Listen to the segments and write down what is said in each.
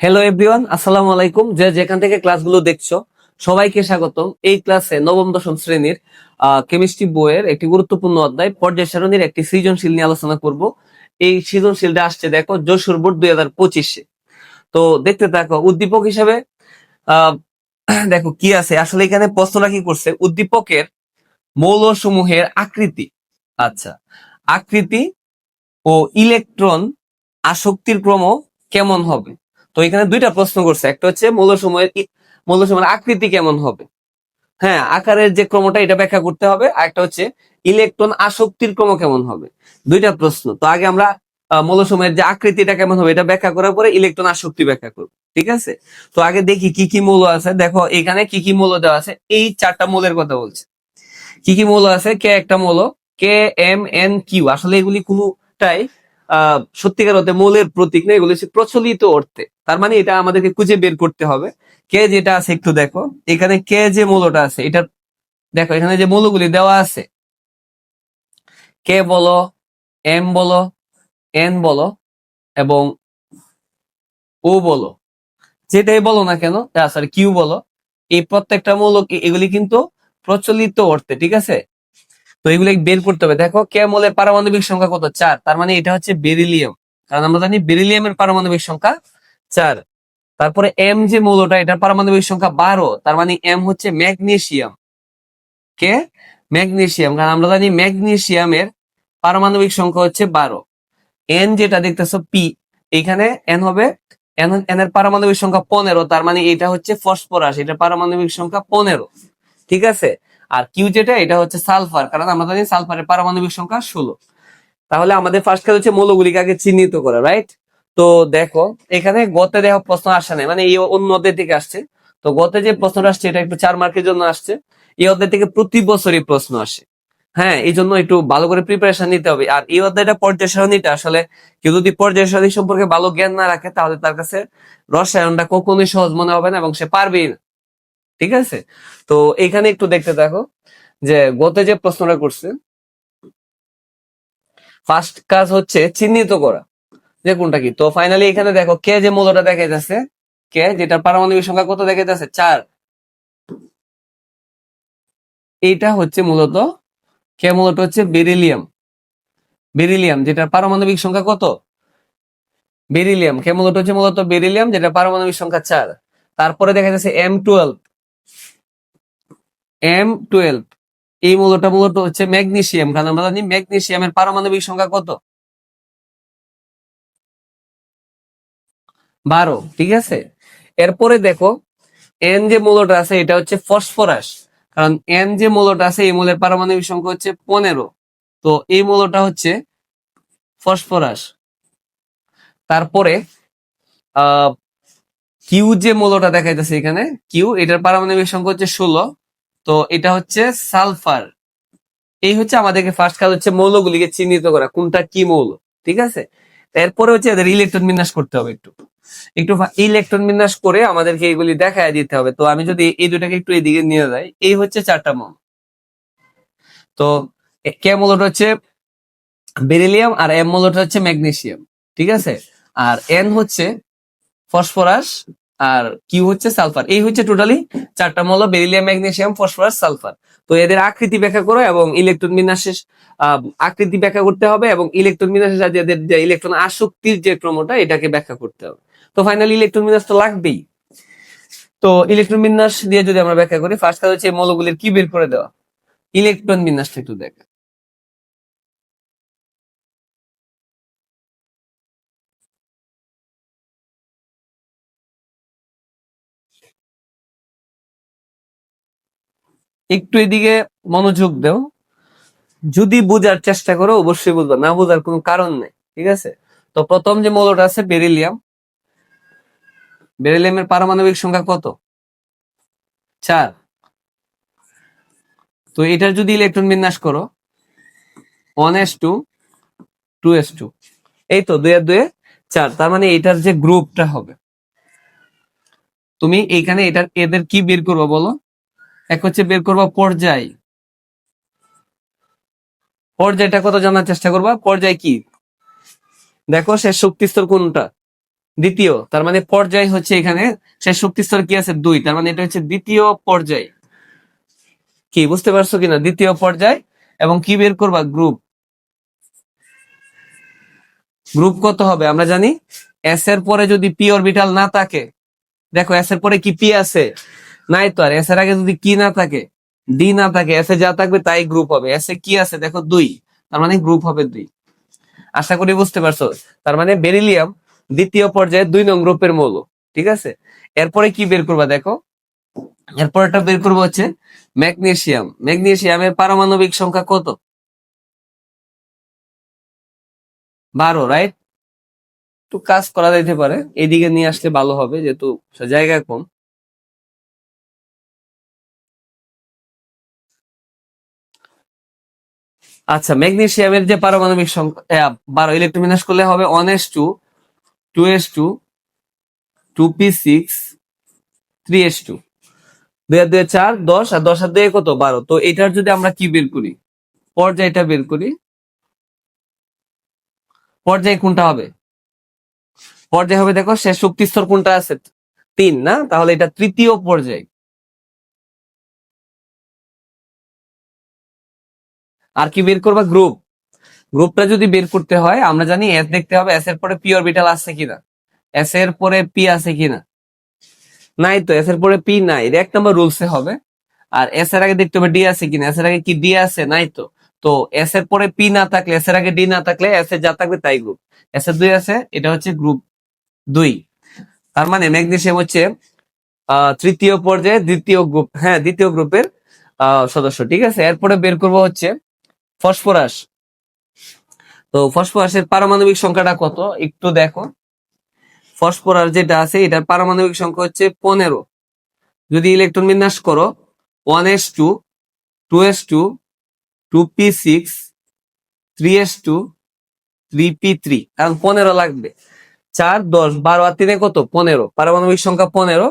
Hello everyone আসসালামু আলাইকুম যে যেখান থেকে ক্লাসগুলো দেখছ, সবাইকে স্বাগতম। এই ক্লাসে নবম, দশম শ্রেণির কেমিস্ট্রি বইয়ের একটি গুরুত্বপূর্ণ অধ্যায়, পর্যায় সারণীর একটি সৃজনশীল নিয়ে আলোচনা করব। এই সৃজনশীলটা আসছে, দেখো, যশোর বোর্ড দুই হাজার পঁচিশে। তো দেখতে থাকো, উদ্দীপক হিসাবে দেখো, কি আছে? আসলে এখানে প্রশ্নটা কি করছে? উদ্দীপকের মৌলসমূহের আকৃতি। আচ্ছা আকৃতি ও ইলেকট্রন আসক্তির ক্রম কেমন হবে? তো এখানে দুইটা প্রশ্ন করছে। একটা হচ্ছে মৌলসমূহের ই- মৌলসমূহের আকৃতি কেমন হবে? হ্যাঁ আকারের যে ক্রমটা এটা ব্যাখ্যা করতে হবে। আর একটা হচ্ছে ইলেকট্রন আসক্তির ক্রম কেমন হবে? দুইটা প্রশ্ন। তো আগে আমরা আহ, মৌলসমূহের যে আকৃতিটা কেমন হবে এটা ব্যাখ্যা করার পরে ইলেকট্রন আসক্তি ব্যাখ্যা করব। ঠিক আছে? তো আগে দেখি কি কি মৌল আছে। দেখো এখানে কি কি মৌল দেওয়া আছে? এই চারটা মৌলের কথা বলছে। কি কি মৌল আছে? কে একটা মৌল? কে এম এন কিউ। আসলে এগুলি কোনোটাই সত্যিকার অর্থে মৌলের প্রতীক না, এগুলো হচ্ছে প্রচলিত অর্থে। তার মানে এটা আমাদেরকে খুঁজে বের করতে হবে। কে যেটা আছে একটু দেখো। এখানে কে যে মৌলটা আছে, এটা দেখো, এখানে যে মৌলগুলি দেওয়া আছে, কে বলো, এম বলো, এন বলো, এবং ও বলো। যেটাই বলো না কেন সরি কিউ বলো, এই প্রত্যেকটা মৌল এগুলি কিন্তু প্রচলিত অর্থে, ঠিক আছে? তো এগুলো বের করতে হবে। দেখো কে মৌলের পারমাণবিক সংখ্যা কত? চার। তার মানে এটা হচ্ছে বেরিলিয়াম। কারণ আমরা জানি বেরিলিয়ামের পারমাণবিক সংখ্যা চার। তারপরে এম যে মৌলটা, এটার পারমাণবিক সংখ্যা বারো। তার মানে এম হচ্ছে ম্যাগনেসিয়াম কে? ম্যাগনেসিয়াম কারণ আমরা জানি ম্যাগনেসিয়ামের পারমাণবিক সংখ্যা হচ্ছে বারো। এন যেটা দেখতেছো পি এখানে এন হবে এন এন এর পারমাণবিক সংখ্যা পনেরো। তার মানে এটা হচ্ছে ফসফরাস এটা পারমাণবিক সংখ্যা পনেরো। ঠিক আছে? আর কিউ যেটা, এটা হচ্ছে সালফার, কারণ জানি সালফারের পারমাণবিক সংখ্যা ষোলো। তাহলে আমাদের ফার্স্ট কাজ হচ্ছে মৌলগুলিকে আগে চিহ্নিত করা রাইট তো দেখো, এখানে গতে দেখো প্রশ্ন আসে নাই মানে এই অন্য অধ্যায় থেকে আসছে। তো গতে যে প্রশ্নটা আসছে, এটা একটু চার মার্কের জন্য আসছে। এই অধ্যায় থেকে প্রতি বছরই প্রশ্ন আসে। হ্যাঁ এই জন্য একটু ভালো করে প্রিপারেশন নিতে হবে। আর এই অধ্যায়টা পর্যায় সারণীটা, আসলে কেউ যদি পর্যায় সারণী সম্পর্কে ভালো জ্ঞান না রাখে, তাহলে তার কাছে রসায়নটা কখনোই সহজ মনে হবে না এবং সে পারবেই না। ঠিক আছে? তো এখানে একটু দেখতে থাকো যে গতে যে প্রশ্নটা করছে ফার্স্ট কাজ হচ্ছে চিহ্নিত করা। যে কোনটা কি? তো ফাইনালি এখানে দেখো কে যে মূলটা দেখা যাচ্ছে কে? যেটার পারমাণবিক সংখ্যা কত দেখা যাচ্ছে চার। এইটা হচ্ছে মূলত, কে মূলত হচ্ছে? বেরিলিয়াম। বেরিলিয়াম, যেটার পারমাণবিক সংখ্যা কত? বেরিলিয়াম। কে মূলত হচ্ছে মূলত বেরিলিয়াম যেটা পারমাণবিক সংখ্যা চার। তারপরে দেখা যাচ্ছে এম টুয়েলভ। এম টুয়েলভ এই মূলটা মূলত হচ্ছে ম্যাগনেসিয়াম, কারণ আমরা জানি ম্যাগনেসিয়ামের পারমাণবিক সংখ্যা কত? বারো, ঠিক আছে? এরপরে দেখো এন যে মূলটা আছে, এটা হচ্ছে ফসফরাস, কারণ এন যে মূলটা আছে, এই মূলের পারমাণবিক সংখ্যা হচ্ছে পনেরো। তো এই মূলটা হচ্ছে ফসফরাস। তারপরে, আহ কিউ যে মূলটা দেখা যাচ্ছে এখানে কিউ এটার পারমাণবিক সংখ্যা হচ্ছে ষোলো। তো এটা হচ্ছে সালফার। এই হচ্ছে আমাদেরকে ফার্স্ট কাজ হচ্ছে মৌলগুলিকে চিহ্নিত করা, কোনটা কি মৌল, ঠিক আছে? এরপরে হচ্ছে এদের ইলেকট্রন বিন্যাস করতে হবে একটু। একটু ইলেকট্রন বিন্যাস করে আমাদেরকে এগুলি দেখায় দিতে হবে। তো আমি যদি এই দুটাকে একটু এদিকে নিয়ে যাই, এই হচ্ছে চারটা মৌল। তো কে মৌলটা হচ্ছে? বেরিলিয়াম আর এম মৌলটা হচ্ছে ম্যাগনেসিয়াম, ঠিক আছে? আর এন হচ্ছে ফসফরাস আর কিউ হচ্ছে সালফার। এই হচ্ছে টোটালি চারটা মৌল, বেরিলিয়াম, ম্যাগনেসিয়াম, ফসফরাস, সালফার। তো এদের আকৃতি ব্যাখ্যা করো এবং ইলেকট্রন বিন্যাসের আকৃতি ব্যাখ্যা করতে হবে এবং ইলেকট্রন বিন্যাসের সাথে এদের যে ইলেকট্রন আসক্তির যে ক্রমটা, এটাকে ব্যাখ্যা করতে হবে। তো ফাইনালি ইলেকট্রন বিন্যাস তো লাগবেই। তো ইলেকট্রন বিন্যাস দিয়ে যদি আমরা ব্যাখ্যা করি ফার্স্ট কাজ হচ্ছে মৌলগুলির কি বের করে দেওয়া? ইলেকট্রন বিন্যাসটা একটু দেখ একটু এদিকে মনোযোগ দেও। যদি বোঝার চেষ্টা করো, অবশ্যই বুঝবা। না বোঝার কোনো কারণ নেই, ঠিক আছে? তো প্রথম যে মৌলটা আছে, বেরিলিয়াম। বেরিলিয়ামের পারমাণবিক সংখ্যা কত? চার। তো এটার যদি ইলেকট্রন বিন্যাস করো one s two two s two এই তো আর দুয়ে চার। তার মানে এটার যে গ্রুপটা হবে, তুমি এখানে এটার, এদের কি বের করব বলো? এক হচ্ছে বের করবা পর্যায়। পর্যায়টা কত জানার চেষ্টা করবা? পর্যায় কি? দেখো সে শক্তি স্তর কোনটা? দ্বিতীয়, তার মানে পর্যায় হচ্ছে এখানে। শেষ শক্তি স্তর কি আছে? দুই, তার মানে এটা হচ্ছে দ্বিতীয় পর্যায়। কি, বুঝতে পারছ কিনা? দ্বিতীয় পর্যায়, এবং কি বের করবা? গ্রুপ। গ্রুপ কত হবে? আমরা জানি এস এর পরে যদি পি অরবিটাল না থাকে, দেখো এস এর পরে কি পি আছে? নাই তো আর এস এর আগে যদি কি না থাকে ডি না থাকে এস এ যা থাকবে তাই গ্রুপ হবে। এস এ কি আছে? দেখো দুই। তার মানে গ্রুপ হবে দুই। আশা করি বুঝতে পারছ? তার মানে বেরিলিয়াম দ্বিতীয় পর্যায়ে দুই নং গ্রুপের মৌল, ঠিক আছে? এরপরে কি বের করবা দেখো? এরপরটা বের করব হচ্ছে ম্যাগনেসিয়াম। ম্যাগনেসিয়ামের পারমাণবিক সংখ্যা কত? বারো রাইট একটু কাজ করা যাইতে পারে। এদিকে নিয়ে আসলে ভালো হবে, যেহেতু জায়গা কম। আচ্ছা ম্যাগনেসিয়ামের যে পারমাণবিক সংখ্যা বারো ইলেকট্রন করলে হবে one s two two s two two p six three s two দুই আর দুই চার, দশ, আর দশ আর দুই কত? বারো। তো এটার যদি আমরা কি বের করি? পর্যায়টা বের করি। পর্যায় কোনটা হবে? পর্যায় হবে দেখো, শেষ শক্তি স্তর কোনটা আছে? তিন, না? তাহলে এটা তৃতীয় পর্যায়। আর কি বের করবা? গ্রুপ গ্রুপটা যদি বের করতে হয়, আমরা জানি এস দেখতে হবে এস এর পরে পি অরবিটাল আছে কিনা? এস এর পরে পি আছে কিনা? নাই তো এস এর পরে পি নাই। এক নম্বর রুলসে হবে। আর এস এর আগে দেখতে হবে ডি আছে কিনা? এস এর আগে কি ডি আছে? নাই তো। তো এস এর পরে পি না থাকলে এস এর আগে ডি না থাকলে এস এর যা থাকবে তাই গ্রুপ এস এর দুই আছে, এটা হচ্ছে গ্রুপ দুই। তার মানে ম্যাগনেসিয়াম হচ্ছে তৃতীয় পর্যায়ে দ্বিতীয় গ্রুপ হ্যাঁ দ্বিতীয় গ্রুপের সদস্য, ঠিক আছে? এরপরে বের করব হচ্ছে ফসফরাস। তো ফসফরাসের পারমাণবিক সংখ্যাটা কত? একটু দেখো। ফসফরাস যেটা আছে, এটার পারমাণবিক সংখ্যা হচ্ছে পনেরো। যদি ইলেকট্রন বিন্যাস করো, one s two two s two two p six, three s two, three p three কারণ পনেরো লাগবে। চার, দশ, বারো আর তিনে কত? পনেরো। পারমাণবিক সংখ্যা পনেরো।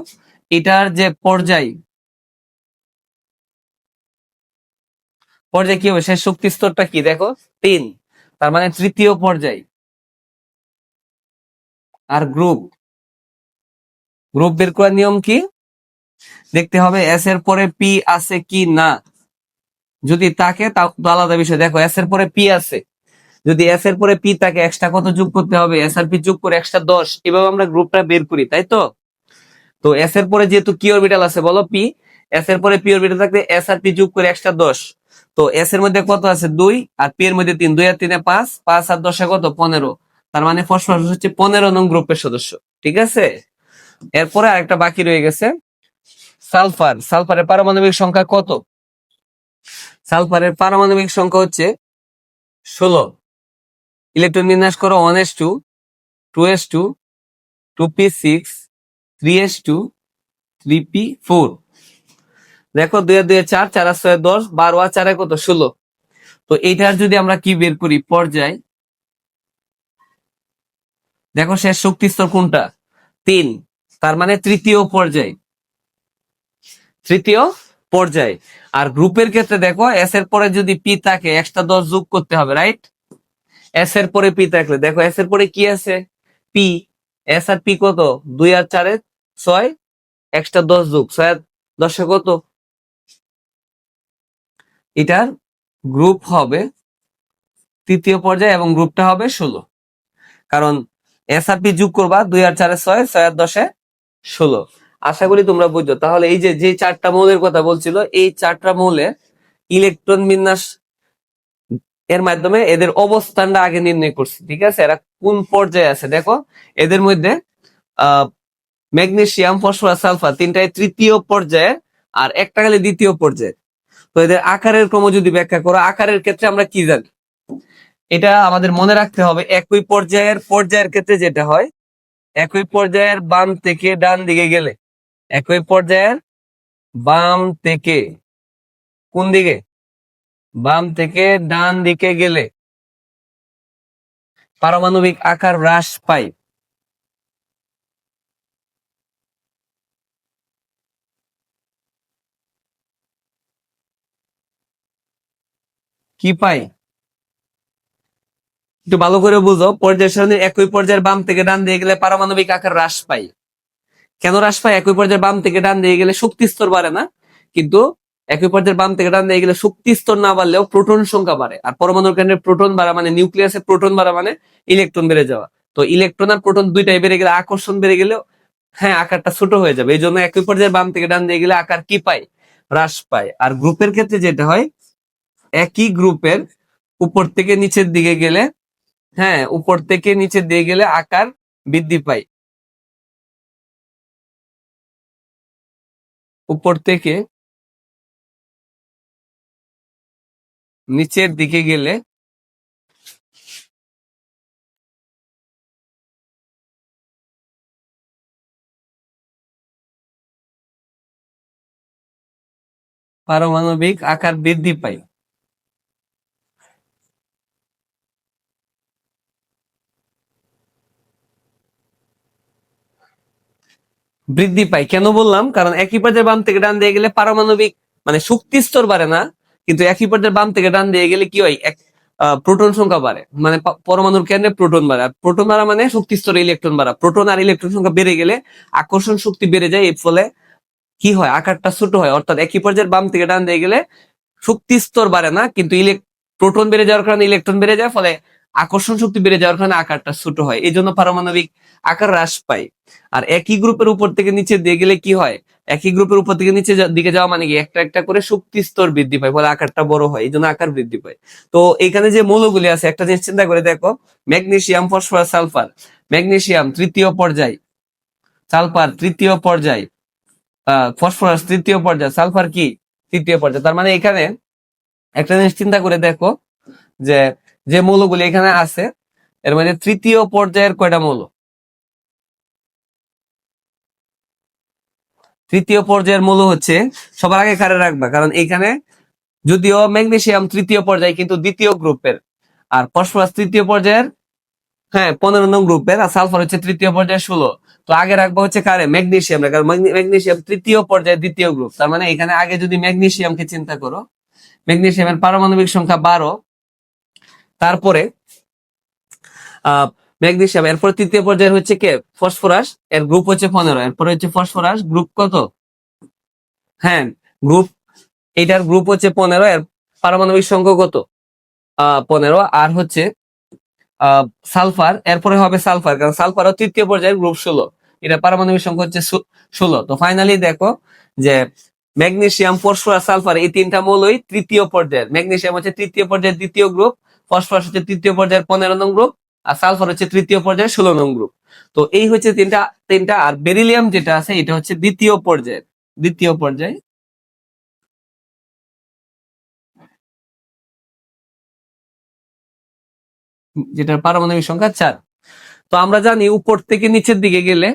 এটার যে পর্যায় পর্যায় কি হবে? শেষ শক্তি স্তরটা কি? দেখো, তিন। তার মানে তৃতীয় পর্যায়। আর গ্রুপ। গ্রুপ বের করার নিয়ম কি? দেখতে হবে এস এর পরে পি আছে কি না। যদি তাকে আলাদা বিষয়। দেখো এস এর পরে পি আছে। যদি এস এর পরে পি তাকে এক্সট্রা কত যোগ করতে হবে? এস আর পি যোগ করে এক্সট্রা দশ। এভাবে আমরা গ্রুপটা বের করি, তাই তো? তো এস এর পরে যেহেতু কি অরবিটাল আছে, বলো পি এস এর পরে পি অরবিটাল থাকলে এস আর পি যোগ করে এক্সট্রা দশ। তো এস এর মধ্যে কত আছে? দুই আর পি এর মধ্যে তিন। দুই আর তিনে পাঁচ। পাঁচ আর দশে কত? পনেরো। তার মানে ফসফরাস হচ্ছে পনেরো নং গ্রুপের সদস্য। ঠিক আছে? এরপরে আরেকটা বাকি রয়ে গেছে। সালফার। সালফারের পারমাণবিক সংখ্যা কত? সালফারের পারমাণবিক সংখ্যা হচ্ছে ষোলো। ইলেকট্রন বিন্যাস করো one s two two s two two p six three s two three p four দেখো দুই দুই চার চার আর ছয় দশ, বারো আর চারে কত? ষোলো। তো এইটার যদি আমরা কি বের করি? পর্যায়। দেখো শেষ শক্তি স্তর কোনটা? তিন। তার মানে তৃতীয় পর্যায়। তৃতীয় পর্যায়। আর গ্রুপের ক্ষেত্রে দেখো এস এর পরে যদি পি থাকে এক্সট্রা দশ যোগ করতে হবে রাইট এস এর পরে পি থাকলে। দেখো এস এর পরে কি আছে? পি এস আর পি কত? দুই আর চারে ছয় এক্সট্রা দশ যোগ। ছয় দশে কত? এটার গ্রুপ হবে তৃতীয় পর্যায়ে এবং গ্রুপটা হবে ষোলো। কারণ এস আর পি যোগ করবা দুই আর চারে ছয় ছয় আর দশে ষোলো। আশা করি তোমরা বুঝছ। তাহলে এই যে যে চারটা মৌলের কথা বলছিল, এই চারটা মৌলে ইলেকট্রন বিন্যাস এর মাধ্যমে এদের অবস্থানটা আগে নির্ণয় করছি, ঠিক আছে? এরা কোন পর্যায়ে আছে? দেখো, এদের মধ্যে আহ ম্যাগনেসিয়াম, ফসফরাস, সালফার তিনটায় তৃতীয় পর্যায়ে আর একটা খালি দ্বিতীয় পর্যায়ে। তো এদের আকারের ক্রম যদি ব্যাখ্যা করো, আকারের ক্ষেত্রে আমরা কি জানি? এটা আমাদের মনে রাখতে হবে, একই পর্যায়ের পর্যায়ের ক্ষেত্রে যেটা হয়, একই পর্যায়ের বাম থেকে ডান দিকে গেলে, একই পর্যায়ের বাম থেকে, কোন দিকে? বাম থেকে ডান দিকে গেলে, পারমাণবিক আকার হ্রাস পায়। কি পাই? একটু ভালো করে বুঝো পর্যায় সারণীর একই পর্যায়ের বাম থেকে ডান দিয়ে গেলে পারমাণবিক আকার হ্রাস পায়। কেন হ্রাস পায়? একই পর্যায়ের বাম থেকে ডান দিয়ে গেলে শক্তি স্তর বাড়ে না, কিন্তু একই পর্যায়ের বাম থেকে ডান দিয়ে গেলে শক্তি স্তর না বাড়লেও প্রোটন সংখ্যা বাড়ে। আর পরমাণুর কেন্দ্রে প্রোটন বাড়া মানে নিউক্লিয়াসে প্রোটন বাড়া মানে ইলেকট্রন বেড়ে যাওয়া। তো ইলেকট্রন আর প্রোটন দুইটাই বেড়ে গেলে, আকর্ষণ বেড়ে গেলেও হ্যাঁ আকারটা ছোট হয়ে যাবে। এই জন্য একই পর্যায়ের বাম থেকে ডান দিয়ে গেলে আকার কি পায়? হ্রাস পায়। আর গ্রুপের ক্ষেত্রে যেটা হয় একই গ্রুপের উপর থেকে নিচের দিকে গেলে হ্যাঁ উপর থেকে নিচের দিকে গেলে আকার বৃদ্ধি পায়। উপর থেকে নিচের দিকে গেলে পারমাণবিক আকার বৃদ্ধি পায়। বৃদ্ধি পায়। কেন বললাম? কারণ একই পর্যায়ে বাম থেকে ডান দিয়ে গেলে পারমাণবিক মানে শক্তি স্তর বাড়ে না, কিন্তু একই পর্যায়ে বাম থেকে ডান দিয়ে গেলে কি হয়? এক প্রোটন সংখ্যা বাড়ে। মানে পরমাণুর কেন্দ্রে প্রোটন বাড়ে। আর প্রোটন বাড়া মানে শক্তি স্তরে ইলেকট্রন বাড়া। প্রোটন আর ইলেকট্রন সংখ্যা বেড়ে গেলে আকর্ষণ শক্তি বেড়ে যায়, এর ফলে কি হয়? আকারটা ছোট হয়। অর্থাৎ একই পর্যায়ের বাম থেকে ডান দিয়ে গেলে শক্তি স্তর বাড়ে না, কিন্তু ইলেক প্রোটন বেড়ে যাওয়ার কারণে ইলেকট্রন বেড়ে যায়, ফলে আকর্ষণ শক্তি বেড়ে যাওয়ার কারণে আকারটা ছোট হয়। এই জন্য পারমাণবিক আকার হ্রাস পায়। আর একই গ্রুপের উপর থেকে নিচে দিয়ে গেলে কি হয়? একই গ্রুপের উপর থেকে নিচে দিকে যাওয়া মানে কি? একটা একটা করে শক্তি স্তর বৃদ্ধি পায়, ফলে আকারটা বড় হয় এই জন্য আকার বৃদ্ধি পায়। তো এখানে যে মৌলগুলি আছে, একটা জিনিস চিন্তা করে দেখো, ম্যাগনেসিয়াম, ফসফরাস, সালফার। ম্যাগনেসিয়াম তৃতীয় পর্যায়, সালফার তৃতীয় পর্যায় ফসফরাস তৃতীয় পর্যায়, সালফার কি? তৃতীয় পর্যায়। তার মানে এখানে একটা জিনিস চিন্তা করে দেখো যে যে মৌলগুলি এখানে আছে, এর মধ্যে তৃতীয় পর্যায়ের কয়টা মৌল? তৃতীয় পর্যায়ের মৌল হচ্ছে সবার আগে কারে রাখবা? কারণ এখানে যদিও ম্যাগনেশিয়াম তৃতীয় পর্যায়ে, কিন্তু দ্বিতীয় গ্রুপের। আর ফসফরাস তৃতীয় পর্যায়ের হ্যাঁ পনেরো নং গ্রুপের, আর সালফার হচ্ছে তৃতীয় পর্যায়ে ষোলো। তো আগে রাখব হচ্ছে কারে? ম্যাগনেসিয়াম কারণ ম্যাগনেশিয়াম তৃতীয় পর্যায়ে দ্বিতীয় গ্রুপ। তার মানে এখানে আগে যদি ম্যাগনেসিয়ামকে চিন্তা করো, ম্যাগনেসিয়ামের পারমাণবিক সংখ্যা বারো তারপরে আহ ম্যাগনেসিয়াম, এরপর তৃতীয় পর্যায়ে হচ্ছে কে? ফসফরাস, এর গ্রুপ হচ্ছে পনেরো, এরপরে হচ্ছে ফসফরাস গ্রুপ কত? হ্যাঁ গ্রুপ এটার গ্রুপ হচ্ছে পনেরো, এর পারমাণবিক সংখ্যা কত? পনেরো, আর হচ্ছে সালফার, এরপরে হবে সালফার, কারণ সালফারও তৃতীয় পর্যায়ের গ্রুপ ষোলো এটা পারমাণবিক সংখ্যা হচ্ছে ষোলো, তো ফাইনালি দেখো যে ম্যাগনেসিয়াম, ফসফরাস, সালফার এই তিনটা মৌলই তৃতীয় পর্যায়ের, ম্যাগনেসিয়াম হচ্ছে তৃতীয় পর্যায়ের দ্বিতীয় গ্রুপ ফসফরাস হচ্ছে তৃতীয় পর্যায়ের পনেরো নং গ্রুপ আর সালফার হচ্ছে তৃতীয় পর্যায়ের ষোলো নং গ্রুপ তো এই হচ্ছে তিনটা তিনটা, আর বেরিলিয়াম যেটা আছে, এটা হচ্ছে দ্বিতীয় পর্যায়ের, দ্বিতীয় পর্যায়ে। যেটার পারমাণবিক সংখ্যা চার। তো আমরা জানি উপর থেকে নিচের দিকে গেলে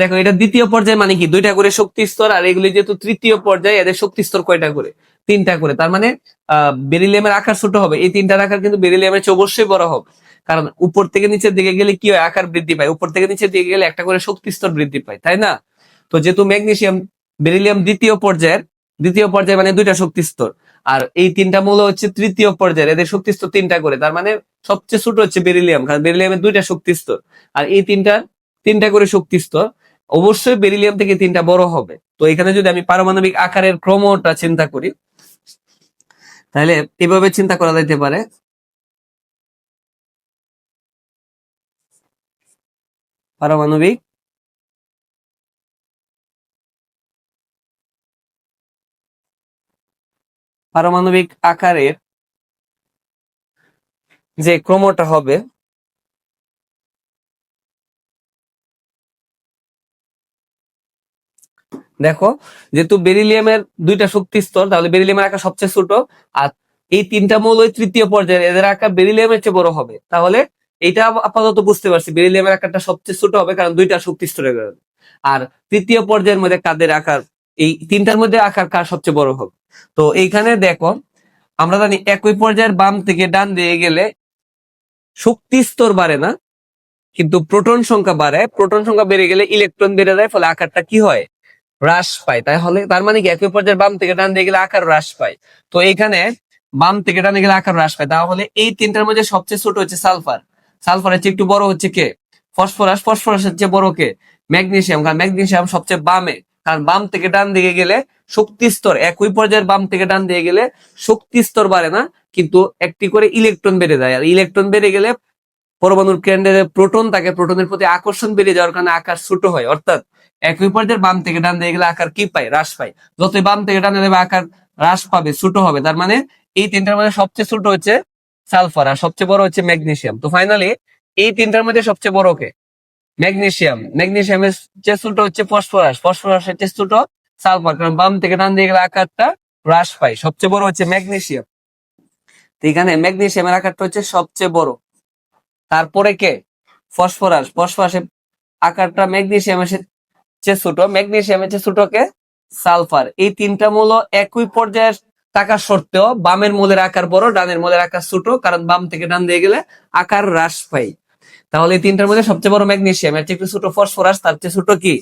দেখো এটা দ্বিতীয় পর্যায়ে মানে কি? দুইটা করে শক্তি স্তর আর এগুলি যেহেতু তৃতীয় পর্যায়ে, এদের শক্তি স্তর কয়টা করে? তিনটা করে। তার মানে বেরিলিয়ামের আকার ছোট হবে। এই তিনটার আকার কিন্তু বেরিলিয়ামের চেয়ে অবশ্যই বড় হবে। কারণ উপর থেকে নিচের দিকে গেলে কি হয়? আকার বৃদ্ধি পায়। উপর থেকে নিচের দিকে গেলে একটা করে শক্তি স্তর বৃদ্ধি পায়। তাই না? তো যেহেতু ম্যাগনেসিয়াম, বেরিলিয়াম দ্বিতীয় পর্যায়ের, দ্বিতীয় পর্যায়ে মানে দুইটা শক্তি স্তর। আর এই তিনটা মূল হচ্ছে তৃতীয় পর্যায়ের। এদের শক্তি স্তর তিনটা করে। তার মানে সবচেয়ে ছোট হচ্ছে বেরিলিয়াম। কারণ বেরিলিয়ামের দুইটা শক্তি স্তর। আর এই তিনটা তিনটা করে শক্তি স্তর, অবশ্যই বেরিলিয়াম থেকে তিনটা বড় হবে। তো এখানে যদি আমি পারমাণবিক আকারের ক্রমটা চিন্তা করি তাহলে এভাবে চিন্তা করা যাইতে পারে। পারমাণবিক। পারমাণবিক আকারের যে ক্রমটা হবে দেখো, যেহেতু বেরিলিয়ামের দুইটা শক্তি স্তর, তাহলে বেরিলিয়ামের আকার সবচেয়ে ছোট, আর এই তিনটা মৌলই তৃতীয় পর্যায়ে এদের আকার বেরিলিয়ামের চেয়ে বড় হবে। তাহলে এটা আপাতত বুঝতে পারছি, বেরিলিয়ামের আকারটা সবচেয়ে ছোট হবে কারণ দুইটা শক্তি স্তরের কারণে। আর তৃতীয় পর্যায়ের মধ্যে কাদের আকার, এই তিনটার মধ্যে আকার কার সবচেয়ে বড় হবে? তো এইখানে দেখো, আমরা জানি একই পর্যায়ের বাম থেকে ডান দিয়ে গেলে শক্তি স্তর বাড়ে না, কিন্তু প্রোটন সংখ্যা বাড়ে প্রোটন সংখ্যা বেড়ে গেলে ইলেকট্রন বেড়ে যায়, ফলে আকারটা কি হয়? হ্রাস পায়। তাই হলে তার মানে কি? একই পর্যায়ের বাম থেকে ডান দিয়ে গেলে আকার হ্রাস পায়। তো এখানে বাম থেকে ডানে গেলে আকার হ্রাস পায়। তাহলে এই তিনটার মধ্যে সবচেয়ে ছোট হচ্ছে সালফার। সালফারের চেয়ে একটু বড় হচ্ছে কে? ফসফরাস। ফসফরাসের চেয়ে বড় কে? ম্যাগনেসিয়াম কারণ ম্যাগনেসিয়াম সবচেয়ে বামে। কারণ বাম থেকে ডান দিকে গেলে শক্তি স্তর, একই পর্যায়ের বাম থেকে ডান দিকে গেলে শক্তি স্তর বাড়ে না, কিন্তু একটি করে ইলেকট্রন বেড়ে যায়। আর ইলেকট্রন বেড়ে গেলে পরমাণুর কেন্দ্রে প্রোটন থাকে প্রোটনের প্রতি আকর্ষণ বেড়ে যাওয়ার কারণে আকার ছোট হয়। অর্থাৎ একই পর্যায়ের বাম থেকে ডান দিকে গেলে আকার কি পায়? হ্রাস পায়। যতই বাম থেকে ডানে দেবে আকার হ্রাস পাবে, ছোট হবে। তার মানে এই তিনটার মধ্যে সবচেয়ে ছোট হচ্ছে সালফার আর সবচেয়ে বড় হচ্ছে ম্যাগনেশিয়াম তো ফাইনালি এই তিনটার মধ্যে সবচেয়ে বড় কে? ম্যাগনেসিয়াম। ম্যাগনেসিয়ামের চেয়ে ছোট হচ্ছে ফসফরাস। ফসফরাসের চেয়ে ছোট সালফার। কারণ বাম থেকে ডান দিকে গেলে আকারটা হ্রাস পায়। সবচেয়ে বড় হচ্ছে ম্যাগনেসিয়াম। তো এখানে ম্যাগনেসিয়ামের আকারটা হচ্ছে সবচেয়ে বড়। তারপরে কে? ফসফরাস। ফসফরাসের আকারটা ম্যাগনেসিয়ামের চেয়ে ছোট ম্যাগনেসিয়ামের চেয়ে ছোট কে সালফার এই তিনটা মূল একই পর্যায়ের টাকা সত্ত্বেও বামের মূলের আকার বড়, ডানের মূলের আকার ছোট, কারণ বাম থেকে ডান দিয়ে গেলে আকার হ্রাস পাই তাহলে এই তিনটার মধ্যে সবচেয়ে বড় ম্যাগনেশিয়াম এর চেয়ে ছোট ফসফরাস তার চেয়ে ছোট কি?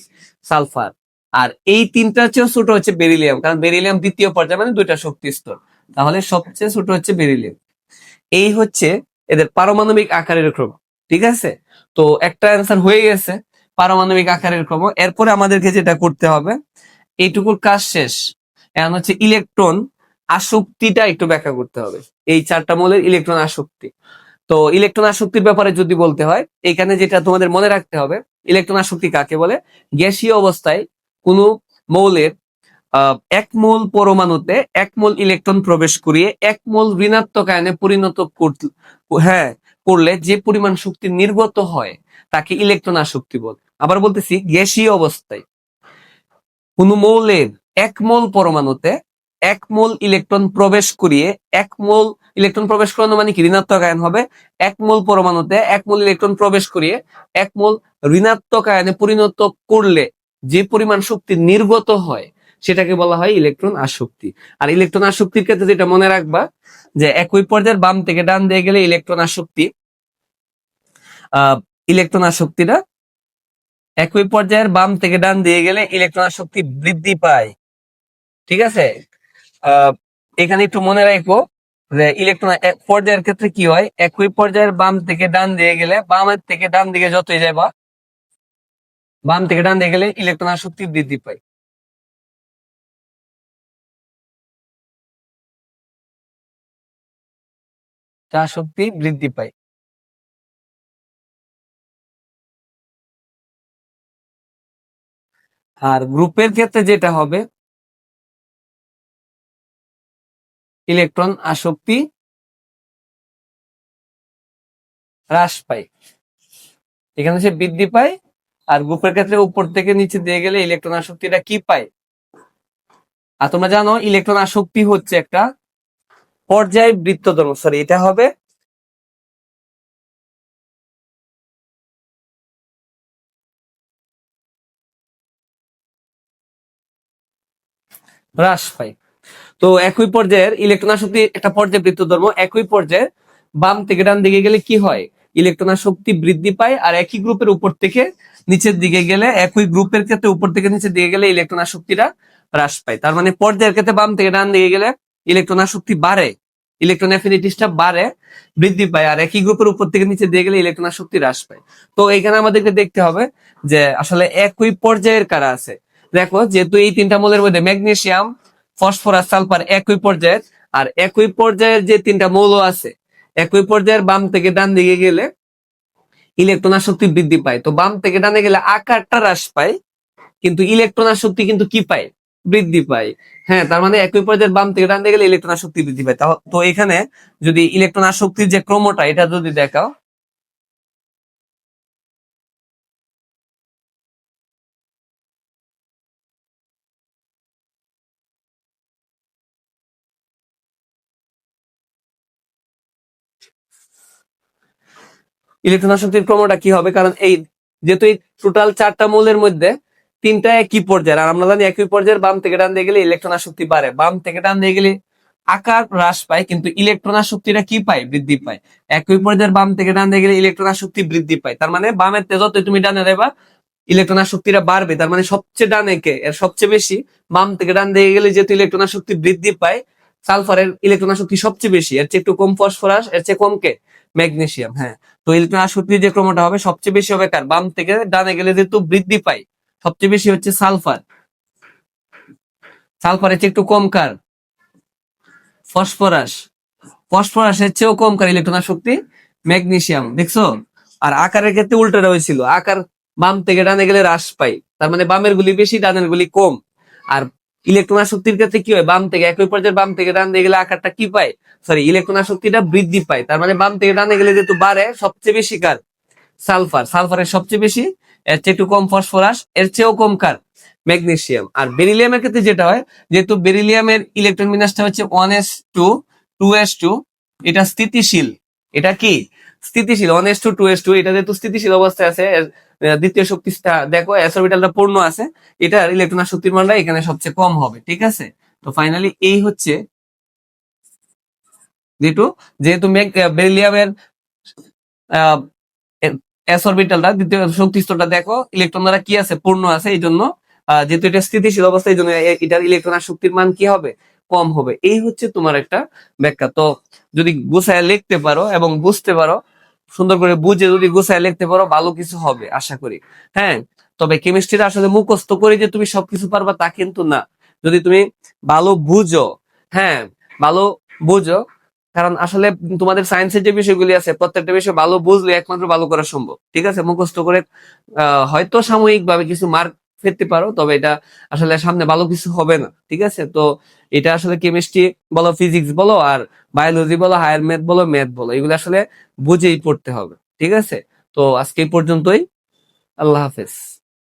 সালফার আর এই তিনটার চেয়েও ছোট হচ্ছে বেরিলিয়াম কারণ বেরিলিয়াম দ্বিতীয় পর্যায়ে মানে দুইটা শক্তি স্তর। তাহলে সবচেয়ে ছোট হচ্ছে বেরিলিয়াম এই হচ্ছে এদের পারমাণবিক আকারের ক্রম, ঠিক আছে? তো একটা অ্যান্সার হয়ে গেছে। পারমাণবিক আকারের ক্রম এরপরে আমাদেরকে যেটা করতে হবে, এইটুকুর কাজ শেষ। এখন হচ্ছে ইলেকট্রন আসক্তিটা একটু ব্যাখ্যা করতে হবে। এই চারটা মৌলের ইলেকট্রন আসক্তি। তো ইলেকট্রন আসক্তির ব্যাপারে যদি বলতে হয়, এখানে যেটা তোমাদের মনে রাখতে হবে, ইলেকট্রন আসক্তি কাকে বলে? গ্যাসীয় অবস্থায় কোনো মৌলের এক মোল পরমাণুতে এক মোল ইলেকট্রন প্রবেশ করিয়ে এক মোল ঋণাত্মক আয়নে পরিণত হ্যাঁ করলে যে পরিমাণ শক্তি নির্গত হয়, তাকে ইলেকট্রন আসক্তি বল। আবার বলতেছি গ্যাসীয় অবস্থায়। কোন মৌলের এক মোল পরমাণুতে এক মোল ইলেকট্রন প্রবেশ করিয়ে এক মোল ইলেকট্রন প্রবেশ করানো মানে কি? ঋণাত্মক আয়ন হবে। এক মোল পরমাণুতে এক মোল ইলেকট্রন প্রবেশ করিয়ে এক মোল ঋণাত্মক আয়নে পরিণত করলে যে পরিমাণ শক্তি নির্গত হয়, সেটাকে বলা হয় ইলেকট্রন আসক্তি। আর ইলেকট্রন আসক্তির ক্ষেত্রে যেটা মনে রাখবা, যে একই পর্যায়ের বাম থেকে ডান দিয়ে গেলে ইলেকট্রন আসক্তি, আহ, ইলেকট্রন আসক্তিটা একই পর্যায়ের বাম থেকে ডান দিয়ে গেলে ইলেকট্রন শক্তি বৃদ্ধি পায়। ঠিক আছে? এখানে একটু মনে রাখব যে ইলেকট্রন এক পর্যায়ের ক্ষেত্রে কি হয়? একই পর্যায়ের বাম থেকে ডান দিয়ে গেলে, বামের থেকে ডান দিকে যতই যাবা বাম থেকে ডান দিয়ে গেলে ইলেকট্রন শক্তি বৃদ্ধি পায়। চা শক্তি বৃদ্ধি পায়। আর গ্রুপের ক্ষেত্রে যেটা হবে, ইলেকট্রন আসক্তি হ্রাস পায়। এখানে সে বৃদ্ধি পায়, আর গ্রুপের ক্ষেত্রে উপর থেকে নিচে দিয়ে গেলে ইলেকট্রন আসক্তিটা কি পায়? আর তোমরা জানো, ইলেকট্রন আসক্তি হচ্ছে একটা পর্যায় বৃত্ত ধর্ম সরি এটা হবে হ্রাস পায়। তো একই পর্যায়ের ইলেকট্রন আসক্তি একটা পর্যায়ে বৃত্ত ধর্ম, একই পর্যায়ে বাম থেকে ডান দিকে গেলে কি হয়? ইলেকট্রন শক্তি বৃদ্ধি পায় আর একই গ্রুপের উপর থেকে নিচের দিকে গেলে, একই গ্রুপের ক্ষেত্রে উপর থেকে নিচের দিকে গেলে ইলেকট্রন শক্তিটা হ্রাস পায়। তার মানে পর্যায়ের ক্ষেত্রে বাম থেকে ডান দিকে গেলে ইলেকট্রন শক্তি বাড়ে, ইলেকট্রন অ্যাফিনিটিসটা বাড়ে, বৃদ্ধি পায় আর একই গ্রুপের উপর থেকে নিচে দিয়ে গেলে ইলেকট্রন শক্তি হ্রাস পায়। তো এখানে আমাদেরকে দেখতে হবে যে আসলে একই পর্যায়ের কারা আছে? দেখো, যেহেতু এই তিনটা মৌলের মধ্যে ম্যাগনেসিয়াম, ফসফরাস, সালফার একই পর্যায়ের, আর একই পর্যায়ের যে তিনটা মৌল আছে, একই পর্যায়ের বাম থেকে ডান দিকে গেলে ইলেকট্রন শক্তি বৃদ্ধি পায়। তো বাম থেকে ডানে গেলে আকারটা হ্রাস পায়, কিন্তু ইলেকট্রন শক্তি কিন্তু কি পায়? বৃদ্ধি পায়। হ্যাঁ তার মানে একই পর্যায়ের বাম থেকে ডান দিকে গেলে ইলেকট্রন শক্তি বৃদ্ধি পায়। তো এখানে যদি ইলেকট্রন শক্তির যে ক্রমটা, এটা যদি দেখাও ইলেকট্রন শক্তির ক্রমটা কি হবে? কারণ এই যেহেতু এই টোটাল চারটা মৌলের মধ্যে তিনটা একই পর্যায়ের, আর আমরা জানি একই পর্যায়ের বাম থেকে ডান দিয়ে গেলে ইলেকট্রন শক্তি বাড়ে। বাম থেকে ডান দিয়ে গেলে আকার হ্রাস পায়, কিন্তু ইলেকট্রন শক্তিটা কি পায়? বৃদ্ধি পায়। একই পর্যায়ের বাম থেকে ডান দিয়ে গেলে ইলেকট্রন শক্তি বৃদ্ধি পায়। তার মানে বামের তে যতই তুমি ডানে দেবা ইলেকট্রন শক্তিটা বাড়বে। তার মানে সবচেয়ে ডানে কে এর সবচেয়ে বেশি বাম থেকে ডান দিয়ে গেলে যেহেতু ইলেকট্রন শক্তি বৃদ্ধি পায় সালফারের ইলেকট্রন আসক্তি সবচেয়ে বেশি? এর চেয়ে একটু কম ফসফরাস, এর চেয়ে কম কে? ম্যাগনেসিয়াম হ্যাঁ। তো ইলেকট্রন আসক্তির যে ক্রমটা হবে সবচেয়ে বেশি হবে কার? বাম থেকে ডানে গেলে যেহেতু বৃদ্ধি পায়, সবচেয়ে বেশি হচ্ছে সালফার। সালফারের চেয়ে একটু কম কার? ফসফরাস। ফসফরাসের চেয়েও কম কার ইলেকট্রন আসক্তি ম্যাগনেসিয়াম দেখছ? আর আকারের ক্ষেত্রে উল্টোটা হয়েছিল আকার বাম থেকে ডানে গেলে হ্রাস পাই তার মানে বামের গুলি বেশি, ডানের গুলি কম। আর ইলেকট্রন আসক্তির ক্ষেত্রে কি হয়? বাম থেকে একই পর্যায়ে বাম থেকে ডান গেলে আকারটা কি পায়? সরি ইলেকট্রন আসক্তিটা বৃদ্ধি পায়। তার মানে বাম থেকে ডানে গেলে যেহেতু বাড়ে, সবচেয়ে বেশি কার? সালফার। সালফারের সবচেয়ে বেশি, এর চেয়ে একটু কম ফসফরাস, এর চেয়েও কম কার? ম্যাগনেসিয়াম। আর বেরিলিয়ামের ক্ষেত্রে যেটা হয়, যেহেতু বেরিলিয়ামের ইলেকট্রন বিন্যাসটা হচ্ছে one s two two s two এটা স্থিতিশীল। এটা কি? স্থিতিশীল। One s two two s two এটা যেহেতু স্থিতিশীল অবস্থায় আছে দ্বিতীয় শক্তি দেখো এস অরবিটালটা পূর্ণ আছে, এটার ইলেকট্রন শক্তির মানটা এখানে সবচেয়ে কম হবে, ঠিক আছে? তো ফাইনালি এই হচ্ছে যেহেতু যেহেতু বেরিলিয়ামের এস অরবিটালটা দ্বিতীয় শক্তি স্তরটা দেখো, ইলেকট্রন দ্বারা কি আছে? পূর্ণ আছে এই জন্য যেহেতু এটা স্থিতিশীল অবস্থা এই জন্য এটার ইলেকট্রন শক্তির মান কি হবে? কম হবে। এই হচ্ছে তোমার একটা ব্যাখ্যা। তো যদি গুছায় লিখতে পারো এবং বুঝতে পারো সুন্দর করে বুঝে যদি গুছায় লিখতে পারো, ভালো কিছু হবে, আশা করি। হ্যাঁ তবে কেমিস্ট্রিটা আসলে মুখস্থ করে যে তুমি সবকিছু পারবা তা কিন্তু না। যদি তুমি ভালো বুঝো হ্যাঁ ভালো বুঝো, কারণ আসলে তোমাদের সায়েন্সের যে বিষয়গুলি আছে, প্রত্যেকটা বিষয় ভালো বুঝলে একমাত্র ভালো করা সম্ভব। ঠিক আছে? মুখস্থ করে হয়তো সাময়িকভাবে কিছু মার্ক ফেলতে পারো, তবে এটা আসলে সামনে ভালো কিছু হবে না, ঠিক আছে? তো এটা আসলে কেমিস্ট্রি বলো ফিজিক্স বলো, আর বায়োলজি বলো হায়ার ম্যাথ বলো ম্যাথ বলো, এগুলো আসলে বুঝেই পড়তে হবে, ঠিক আছে? তো আজকে এই পর্যন্তই, আল্লাহ হাফেজ।